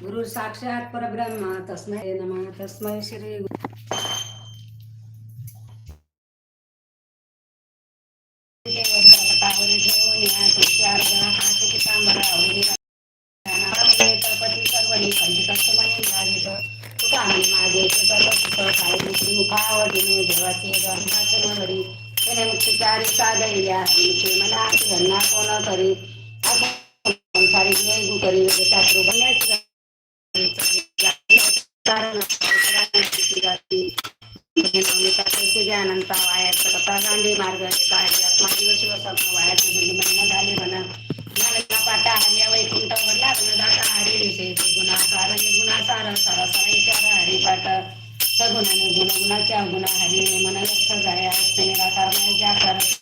गुरु साक्षात परब्रह्म तस्मै नमः तस्मै श्री गुणासार सारा सारा विचार हरी पाठ सगुणाने गुणगुणाच्या गुणा हरी मन लक्ष जाया निराकार नाही ज्या कर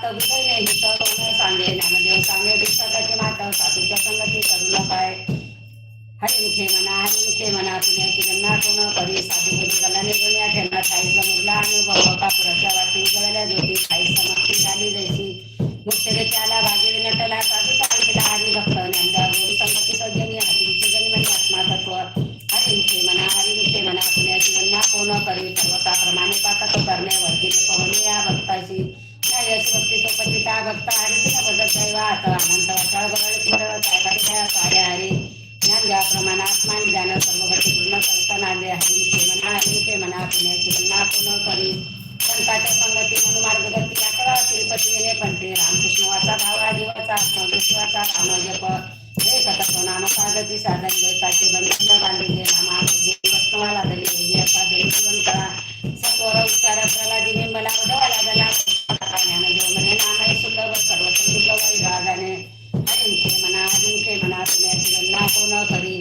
विज्ञान प्राप्त विषयने हित कोण सांगे ज्ञानदेव सांगे माता साधूच्या संगती करू नकाय. हरिमुखे म्हणा हरिमुखे म्हणा पुण्याची गणना कोण करी साधू कधी गलाने ठाई अनुभव कापुराच्या वाटी ज्योती ठाई समाप्ती झाली जैसी. त्याला भागी नटला साधू हरी भक्त ज्ञानदा गोरी संपत्ती सज्जनी हरिमुखे जन्मनी आत्मा हरिमुखे म्हणा हरिमुखे म्हणा पुण्याची गणना कोण करी पर्वताप्रमाणे पातक करणे वर्गिले पवने या भक्ताशी. यश भक्ती तो भजत दैवा आता अनंत वटाळ कार्य हरी ज्ञान ज्या प्रमाणात मान ज्ञान सर्व पूर्ण करताना आले हरिमुखे म्हणा हरिमुखे म्हणा पुण्याची गणना कोण करी. संतांच्या संगती म्हणून मार्गगती अकरा श्रीपती येणे पंते रामकृष्ण वाचा भावा जीवाचा विश्वाचा राम जप. हे कथक नाम साधती साधन द्वैताचे बंधन बांधिले नामा वस्तवाला दली योगी असा दली जीवन करा. सत्वर उच्चार प्रलादी बिंबला उडवाला दला ज्ञानदेव म्हणे नाम सुलभ सर्वत्र सुलभ राजाने हरिमुखे म्हणा हरिमुखे म्हणा पुण्याची गणना कोण करी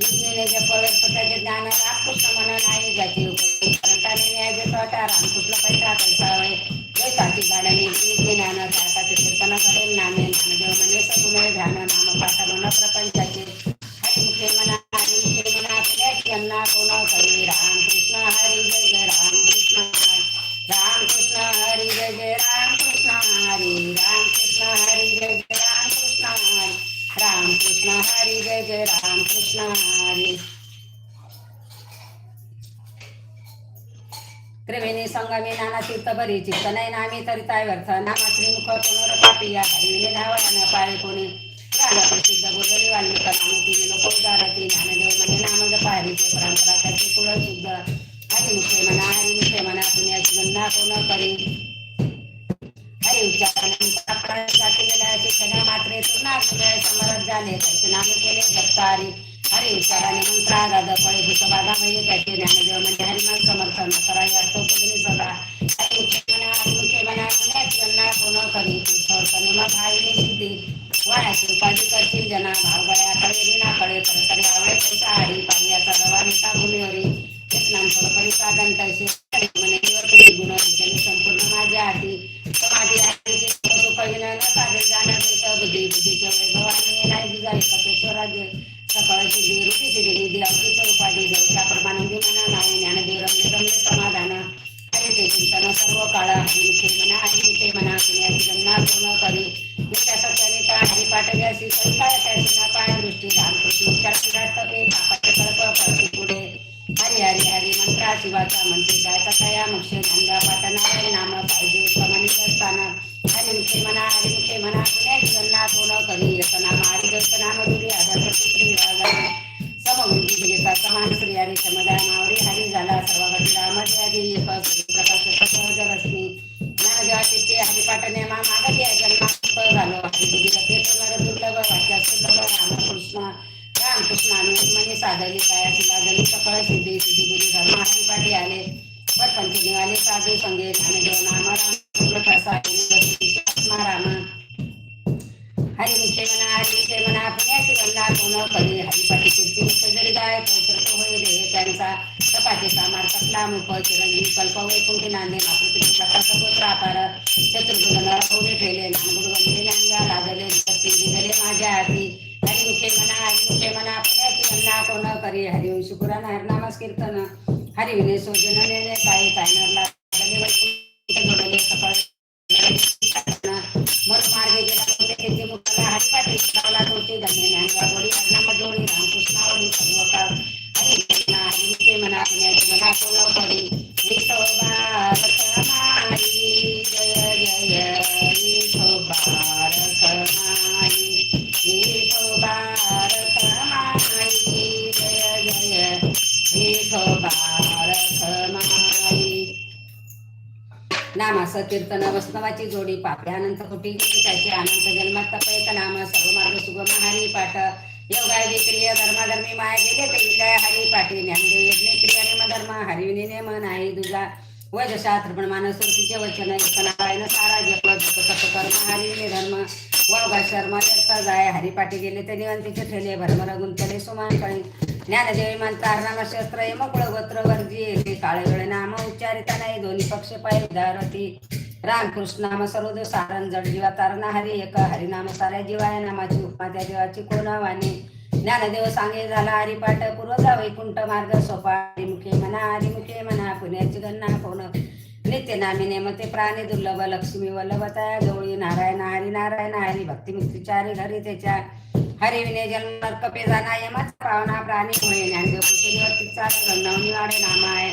विष्णूने जप व्यर्थताचे ज्ञान रामकृष्ण म्हणा नाही ज्याची उपयोग न्याय देतो त्या रामकृष्ण पैसा कैसा वय द्वैताची गाड्याने ज्ञान सारखाचे कीर्तन करेल नामे ज्ञानदेव म्हणे सगुणे ध्यान नाम पाठ मन प्रपंचाचे रामकृष्ण हरी. त्रिवेणी संगमी नाना तीर्थ बरी चित्त नाही नामी तरी ताय व्यर्थ नामा श्रीमुख पुनर पापी या हरिविने न पाळे कोणी. राजा प्रसिद्ध बोलली वाल्मिक नामे तिने लोक उदारती ज्ञानदेव म्हणे नाम जपा हरीचे परंपरा त्याचे कुळ शुद्ध हरिमुखे म्हणा हरिमुखे म्हणा पुण्याची गंधा कोण करी. हरी उच्चारण जातीला क्षणा मात्रे झाले त्याचे नामे केले हरी फळे भूत बाधा म्हणजे त्याचे ज्ञानदेव म्हणजे हरिमान समर्थन करा अर्थोपदिनी सदा करी भाईने सिद्धी वयाची उपाधी जना रवा नेता भूमीवरी एक नाम साधन म्हणे गुण संपूर्ण माझ्या हाती साधे बुद्धी वैभवाने नाही उपाधी जाऊ त्याप्रमाणे नाही ज्ञानदेव रमले रमले समाधान आणि ते चिंतन सर्व काळ हरिमुखे म्हणा ते म्हणा पुण्याची गणना करी नित्या सत्यानिता हरिपाठ व्यासी कैसा त्याची ना पाय दृष्टी रामकृष्ण उच्चार पुढे हरी हरी हरी मंत्रा शिवाचा मंत्री गायचा कया मुक्षे नांदा पाटणारे नाम पाहिजे उत्तमनी असताना हरिमुखे म्हणा हरी मुखे म्हणा पुण्याची गणना कोण कधी येतं नाम दस्त नाम दुरी आधार पुत्री राजाने समविधी घेता समान श्री हरी समुदाय मावरी हरी झाला सर्व गती रामजी प्रकाश सहज रश्मी ज्ञानदेवाचे ते हरिपाठने मा मागती जन्मा झालं हरिबुद्धी गते दुर्लभ वाक्या सुलभ रामकृष्ण रामकृष्णाने मनी साधली कायाची लागली सकळ सिद्धी सिद्धी गुरु धर्म हरिपाठी आले परपंच निघाले साधू संगे ज्ञानदेव नाम राम प्रकाश आत्मा राम। हरिमुखे म्हणा हरिमुखे म्हणा पुण्याची वंदा कोण करी हरिपाठी कीर्ती मुक्त जरी गाय पवित्र तो होय देह त्यांचा सपाटी सामार कटला मुख चिरंजीव कल्प वैकुंठी नांदे मातृ प्रकाश गोत्र आकार शत्रुघ्न नरभवले ठेले नानगुड वंदे ज्ञानगा लादले शक्ती दिगले माझ्या हाती हरिमुखे म्हणा हरिमुखे म्हणा पुण्याची कोण करी हरिवंश पुराण हरनामस कीर्तन हरिविने सोजन नेले काय काय असं कीर्तन वैष्णवाची जोडी पापे अनंत कुटी गेली त्याची अनंत जन्मात तपयत नाम सर्व मार्ग सुगम हरी पाठ. योगायोगी क्रिया धर्माधर्मी माया गेले ते विलय हरी पाठी. ज्ञानदेव यज्ञ क्रिया नेम धर्म हरिविनी नेम नाही तुझा वज शास्त्र प्रमाण सुरतीचे वचन नारायण सारा जप जप तप कर्म हरिविनी धर्म. वळगा शर्मा जाय जाय हरिपाठी गेले ते निवंतीचे ठेले भरमर गुंतले सुमान कळी ज्ञानदेवी मंत्र नाम शस्त्र मोकळ गोत्र वर्जी येते काळे वेळे नाम उच्चारिता नाही दोन्ही पक्ष पाय उदारती रामकृष्ण नाम सर्वदेव सारण जड जीवा तारणा हरी एक हरिनाम साऱ्या जीवाय नामाची उपमा त्या देवाची कोणा वाणी ज्ञानदेव सांगे झाला हरिपाठ पूर्वजा वैकुंठ मार्ग सोपा हरिमुखे म्हणा हरिमुखे म्हणा पुण्याची गणना कोण नित्य नामी नेमते प्राणी दुर्लभ लक्ष्मी वल्लभता गवळी नारायण हरी नारायण हरी भक्ती मुक्तीचारी घरी त्याच्या. हरिविने जन्म कपे जाना यमच पावना प्राणी होय ज्ञानदेव कुशलीवरती चाल गंगावणी वाडे नामा आहे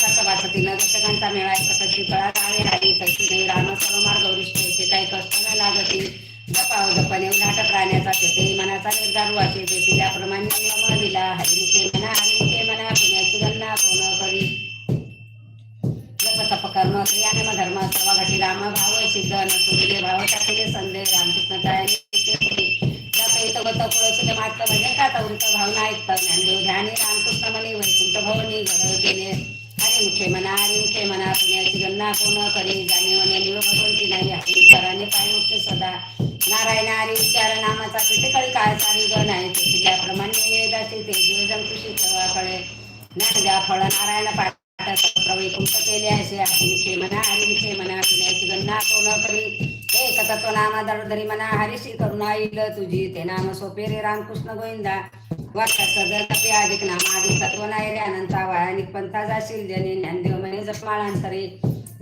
सतवाचं तीन दशकांचा मेळा आहे कळा गावे राही तशी नाही राम सर्वमार्ग वरिष्ठ येते काही कष्ट न लागती. जपाव जपणे उलाट प्राण्याचा ते मनाचा निर्धार वाचे ते त्याप्रमाणे नियम दिला. हरिमुखे म्हणा हरिमुखे म्हणा पुण्याची गणना कोण करी? जप तप कर्म क्रियानम धर्म सर्व घटी राम भाव सिद्ध नसुले भाव टाकले संदेह रामकृष्ण म्हणजे काय जप गत कुळसुले मात्र भजन का तवृत भावना ऐकत ज्ञानदेव ध्यानी रामकृष्ण मनी वैकुंठ भवनी घडव केले हरिमुखे म्हणा हरिमुखे म्हणा पुण्याची गणना कोण करी? जाणीवने निव भगवंती नाही. हरी कराने पाय मुक्ते सदा. नारायण हरी उच्चार नामाचा पिठकळी काय सारी गण आहे. ते त्याप्रमाणे निवेदाची ते जीव जंतुशी कळे ज्ञान द्या फळ नारायण पाठ वैकुंठ केले असे. हरिमुखे म्हणा हरिमुखे म्हणा पुण्याची गणना कोण करी? एकतत्व नामा दरदरी मना हरिशी करुणा येईल तुझी ते नाम सोपे रे रामकृष्ण गोविंदा. वाक्य सजल अधिक नामाधिक तत्व नाही रे अनंता वायानिक पंथा जाशील जने ज्ञानदेव मने जपमाळांतरे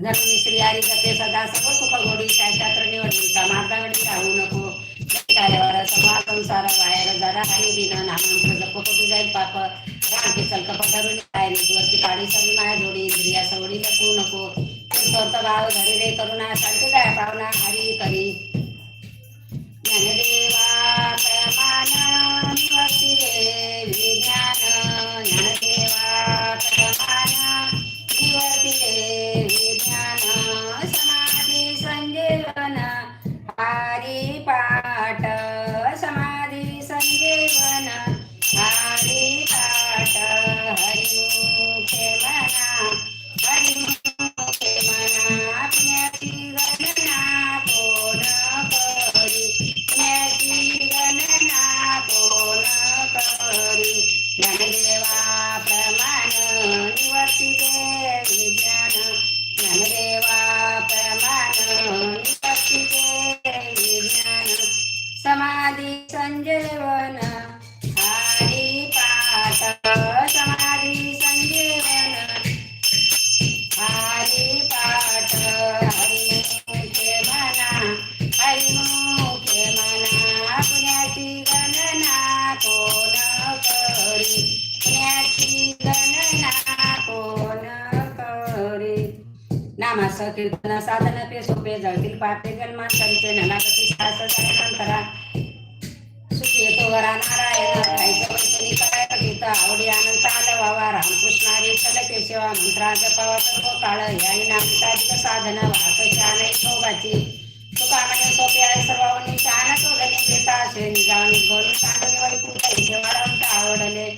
धर्मी श्री हरी जपे सदा सर्व सुख गोडी शास्त्र निवडी मार्गावडी राहू नको. कार्यावर समा संसार वायर जरा हरी बिन नामांत जप कुठे जाईल पाप. रामके चल कप धरून काय निजवरती काढी सगळी माया जोडी इंद्रिया सवडी नको नको. स्वर्थ भाव धरी रे करुणा शांती काय पावना हरी करी. ज्ञानदेवा सोपे जळतील पापे जन्मांतरीचे ननागती सास नंतरा सुखी येतो वरा नारायण खायचं वैतनी काय गीत आवडी आनंद आलं वावा रामकृष्ण हरी चल केशवा मंत्रा जपावा. सर्व काळ याई नामिताची साधन वाहत शान शोभाची. तुका म्हणे सोपे आहे सर्वांनी. शान सोडणे गीता असे निजावणी बोलून सांगणे वैकुंठ इथे वाढवंत आवडले.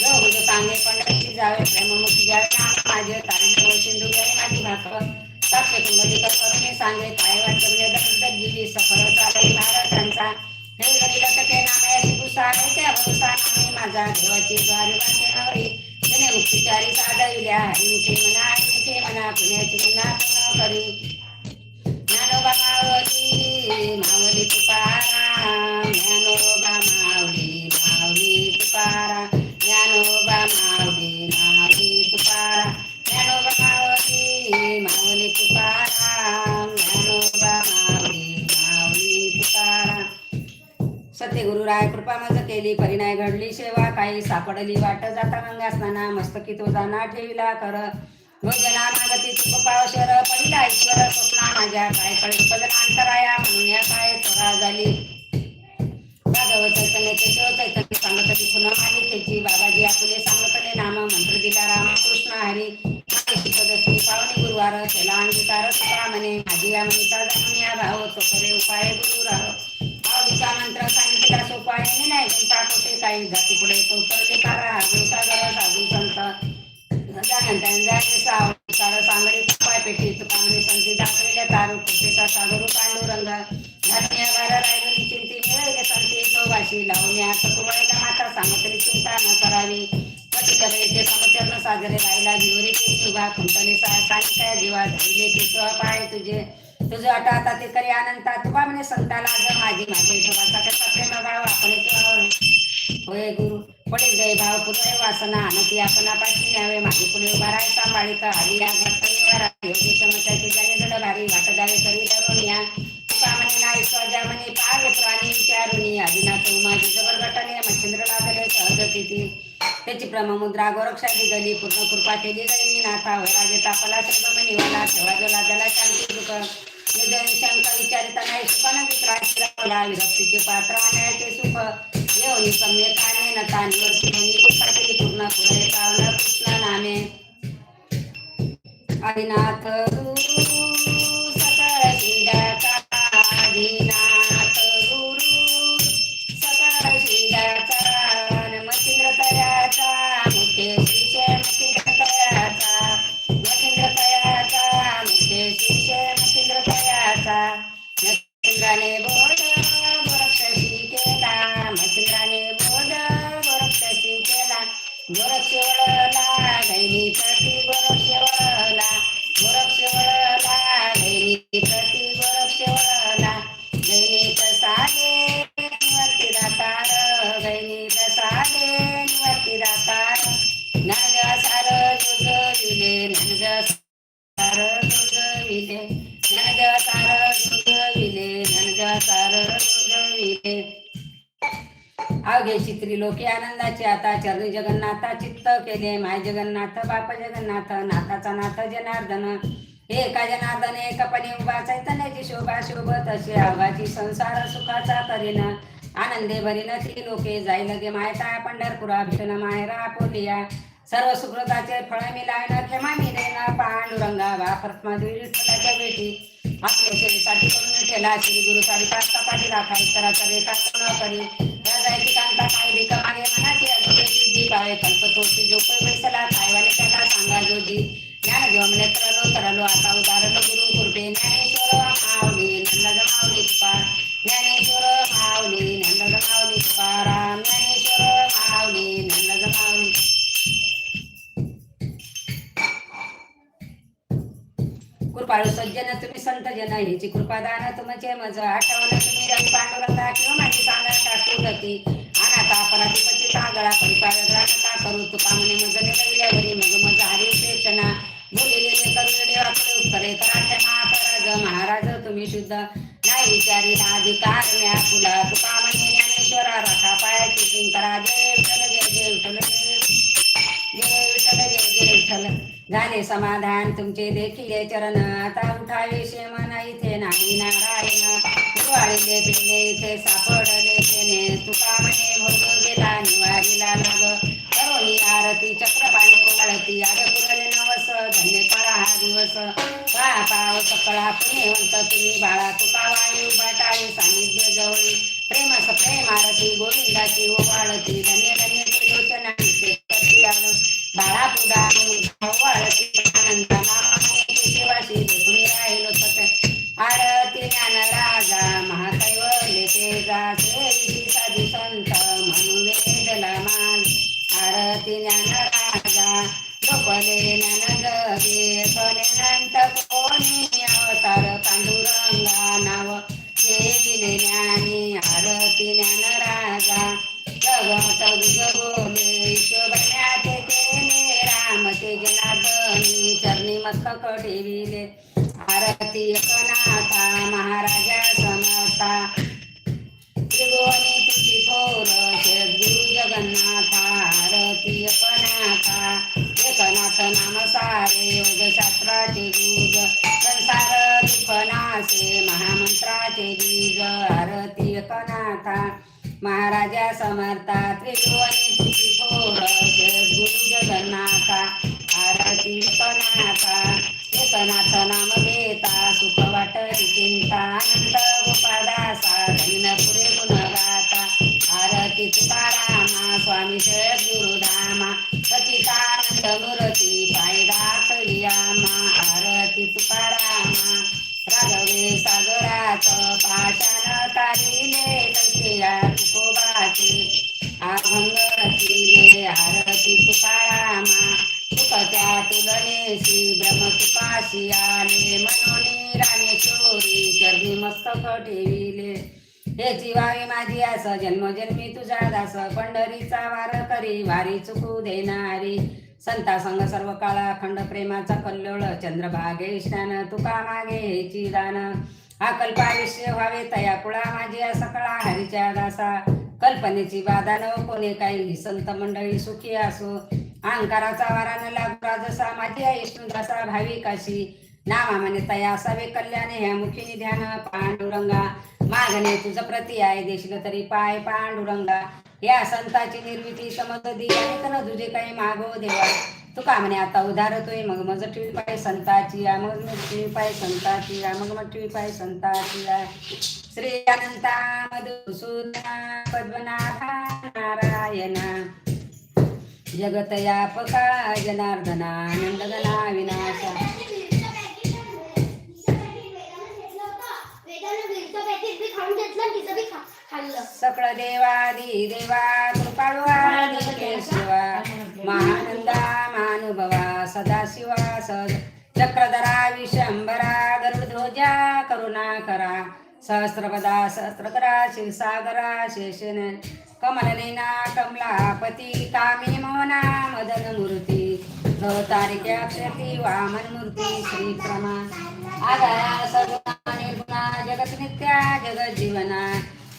योग जो सांगे पंढरीची जावे. प्रेममुखी जावे. नाम माझे. तारीख सिंधू घ्यावे माझी भाकर. साक्ष कुंभलिक करुणे सांगे काय वाचवले दर्द गिरी सफळ चालई महाराजांचा. हे गरीला सखे नामयाची पुसा त्या भरोसा नामी माझा देवाची द्वारे वाचनावरी जने मुक्तीचारी साधविल्या हरिमुखे मना हरिमुखे मना पुण्याची पुन्हा पुन्हा करी. ज्ञानोबा मावली मावली तुकाराम. ज्ञानोबा मावली मावली तुकाराम. ज्ञानोबा मावली तुकाराम ज्ञानोबा मावली मावली तुकाराम सत्य गुरुराय कृपा मज केली परिणाय घडली सेवा काही सापडली वाट जाता गंगा स्नाना मस्तकी तो जाना ठेविला कर. भोजना मागती तुक पावशर पहिला ईश्वर स्वप्ना माझ्या काय कळे पदनांतराया म्हणून या काय त्वरा झाली. राघव चैतन्य केशव चैतन्य सांगत तिथून मालिकेची बाबाजी आपुले सांगतले नाम मंत्र दिला रामकृष्ण हरी. पावनी गुरुवार केला अंगीकार म्हणे माझी या जाणून या भाव हो, तो करे उपाय गुरु राहो आवडीचा मंत्र सांगितला सोपाय नाही गुंता कोठे काही जाती पुढे तो उतरले कारा हागू सागर साधू संत. सार सांगडी पाय पेटी तुकामणी संती दाखविल्या तारू कुर्तेचा सागरू पांडुरंग धर्मीय बार राहिलो निचिंती मिळाले संती सोवाशी लावून या माता सांगतली चिंता न करावी. साजरे राहिला भिवरी ते तुगा खुंटले सानिकाय जीवा धरिले ते पाय तुझे. तुझं अटा आता ते करी अनंता. तुका म्हणे संताला जर माझी माझे हिशोबाचा कसा प्रेम भाव आपण होय गुरु. पडेल दय भाव पुढे वासना. अनती आपण आपाशी न्यावे. माझी पुढे उभा राय सांभाळीत आली या घटनेवर योगी क्षमताची जाणे जड भारी. वाटदावे करी धरून या. तुका म्हणे नाही स्वजा म्हणे. पार प्राणी विचारुनी आदिनाथ माझी जबर गटने मच्छिंद्र लागले सहज ती त्याची प्रममुद्रा गोरक्षा दिली पूर्ण कृपा केली गई. नाथा होय तापला श्रम निवाला ठेवा जोला त्याला शांती दुःख निधन शंका विचारिता नाही सुखानं विक्राला विरक्तीचे पात्र आणायचे सुख. येऊनी सम्यकाने नता निवर्ती दोन्ही केली पूर्ण पुरे पावन कृष्ण नामे. आदिनाथ सार जुजविले नंद सार जुजविले नंद सार जुजविले अवघे त्रिलोकी आनंदाचे आता चरणी जगन्नाथा चित्त केले माय जगन्नाथ बाप जगन्नाथ नाथाचा नाथ जनार्दन. एका जनार्दन एकपणे उभा चैतन्याची शोभा शोभत असे आवाची संसार सुखाचा करीन. आनंदे भरीन ती लोके जाईल गे मायता पंढरपुरा भीषण मायरा पोलिया सर्व सुकृताचे फळ मी मिलायन क्षमा मी देणार. पांडुरंगा बा परत्मादेवी विठ्ठलाच्या बेटी आपल्या सेवेसाठी करून ठेला श्री गुरु सारी सारिका पाठी राखा इतराचा रेखा न करी. राजायची कांता काय भिका मागे मनाची अद्भुत दीप आहे कल्पतोची जो कोई बैसला कायवाने त्याला सांगा जो जोजी. ज्ञान घेऊन म्हणे तरलो तरलो आता उदाहरण गुरु कृपे. ज्ञानेश्वर मावली नंद जमावली तुका ज्ञानेश्वर मावली नंद जमावली तुकाराम कृपाळू सज्जन तुम्ही संत जन ह्याची कृपादान तुमचे मज आठवण तुम्ही रवी पांडुरंगा किंवा माझी सांगा टाकू गती अनाथा अपराधीपती सांगळा परिपाळ का करू? तुका म्हणे मज निरविल्यावरी मग मज हरी प्रेक्षणा बोलिलेले करू देवाकडे उत्तरे कराचे महाराज महाराज तुम्ही शुद्ध. नाही विचारी अधिकार म्या तुला. तुका म्हणे ज्ञानेश्वरा राखा पायाची चिंतरा देव जय देव जय देव विठ्ठल झाले समाधान तुमचे देखील चरण. आता उठावे शे नाही इथे नाही नारायण. दिवाळीले पिले इथे सापडले तेने तुका म्हणे भोग गेला निवारीला लाग करोनी आरती चक्रपाणी वाळती आग पुरले नवस धन्य कळा हा दिवस. पा पाव सकळा पुण्यवंत तुम्ही बाळा. तुका वायू बाटाळी सानिध्य जवळी. प्रेम प्रेम आरती गोविंदाची ओवाळती धन्य धन्य बाळा जगन्नाथा आरती एकनाथा एकनाथ नाम सारे योग शास्त्राचे गुज संसार दुःखनासे महामंत्राचे बीज आरती एकनाथा महाराजा समर्था त्रिभुवनी तुझी थोर गुरु जगन्नाथा आरती एकनाथा एकनाथ नाम घेता सुख वाटली चिंता आनंद गोपादासा धन पुरे गुण स्वामी शरद गुरुधामा सचितानंद मूर्ती पाय आरती तुकारामा राघवे सागरात पाषाण तारिले तुकोबाचे आरती तुकारामा तुकत्या तुलनेशी ब्रह्म तुकाशी आले मनोनी चोरी चरणी मस्तक ठेविले. हे जीवावी माझी आस जन्मजन्मी तुझा दास. पंढरीचा वार करी वारी चुकू देणारी. संता संग सर्व काळा खंड प्रेमाचा कल्लोळ. चंद्रभागे स्नान तुका मागे हेची दान. हा कल्पाविष्य व्हावे तया कुळा माझी सकळा कळा हरीच्या दासा. कल्पनेची बाधा न कोणी काही. संत मंडळी सुखी असो. अहंकाराचा वारा न लागू जसा माझी आई दासा भाविकाशी नामा म्हणे तया असावे कल्याणे ह्या मुखी ध्यान. पांडुरंगा मागणे तुझं प्रती आहे देशील तरी पाय पांडुरंगा. या संताची निर्मिती समज दिया तुझे काही मागो देवा? तू का म्हणे आता उधारतोय मग मज ठेवी पाय संताची या मग मग पाय संताची या मग मग टिळी पाय संताची या श्री अनंता मधुसूदना पद्मनाभा नारायणा. जगतयापका जनार्दना नंदगना विनाशा. सकळ देवादी देवा कृपाळू आदी केशवा. महानंदा मानुभवा सदाशिवा सद चक्रधरा विशंभरा गरुडध्वजा करुणाकरा सहस्रपदा सहस्रकरा शिवसागरा शेषन कमलनेना कमलापती कामी मोना मदन मूर्ती भवतारिके क्षती वामन मूर्ती श्री प्रमा आधारा सगुणा निर्गुणा जगत नित्या जगत जीवना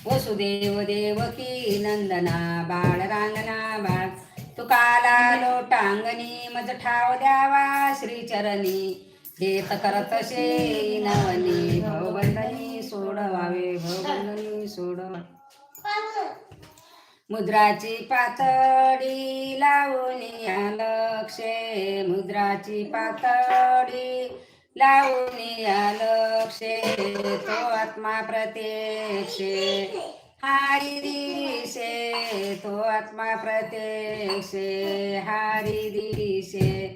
वसुदेव देवकी नंदना बाळ रांगना बाळ तुकाला लोटांगणी मज ठाव द्यावा श्रीचरणी हेत करत नवनी भवबंधनी सोडवावे भवबंधनी सोडवा मुद्राची पातळी लावून या लक्षे मुद्राची पातळी लावून लक्षे तो आत्मा प्रत्यक्षे हारी दिशे तो आत्मा प्रत्यक्षे हारी दिशे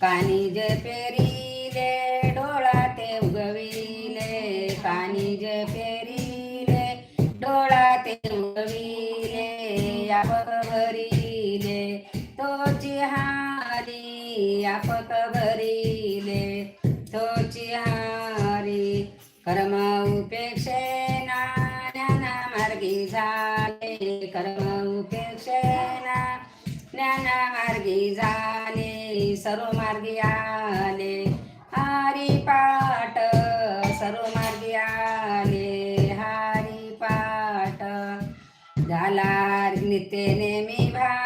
कानी जे पेरिले डोळा ते उगविले. कानी जे पेरिले डोळा ते उगविले. यापक भरिले तोची हारी यापक भरिले. तोची हारी. कर्म उपेक्षेना ज्ञानामार्गी झाले. कर्म उपेक्षेना ज्ञानामार्गी झाले. सर्व मार्गी आले. हरी पाठ सर्व मार्गी आले. हरी पाठ. झाला नित्य भा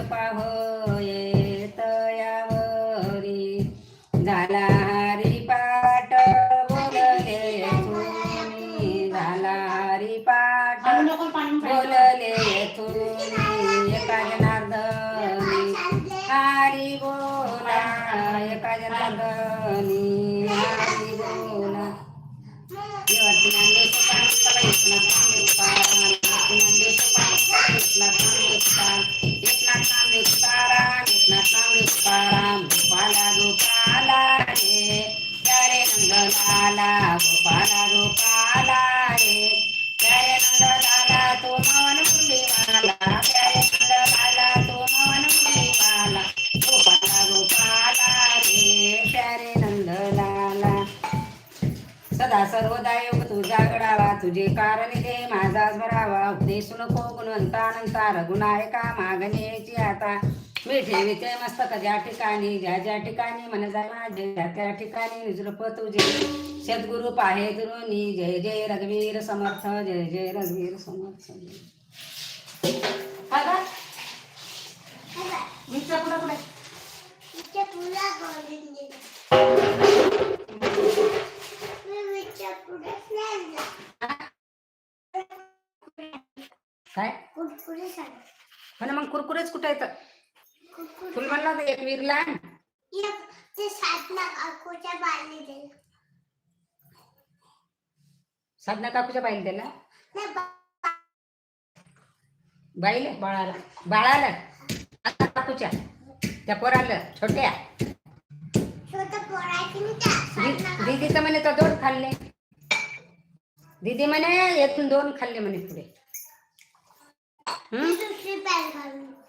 हरी कारण दे माझा भरावा उपदेशू नको गुणवंतानंता रघुनायका मागणी यायची आता. मी ठेविते मस्तक ज्या ठिकाणी ज्या ज्या ठिकाणी मन जाय माझे त्या ठिकाणी निजरूप तुझे. सद्गुरु पाहे दुरुनी जय जय रघुवीर समर्थ जय जय रघुवीर समर्थ. पुढे. इथे पुला करून दिलं मी विचार पुढेच नाही आणला. काय? कुरकुरे सांग. पण मग कुरकुरेच कुठे येतं कुरकुरे. तुला म्हणलं होतं एक विरला. एक ते साधना काकूच्या बाली दिलं. साधना काकूच्या बाईला दिला? नाही बा- बाईले बाळाला. बाळाला? काकूच्या. त्या पोराला छोट्या. छोटं पोराची मी त्या साधना दि- दीदी तर म्हणे तो दोन खाल्ले. दीदी म्हणे येथून दोन खाल्ले म्हणे पुढे. 你就吃半个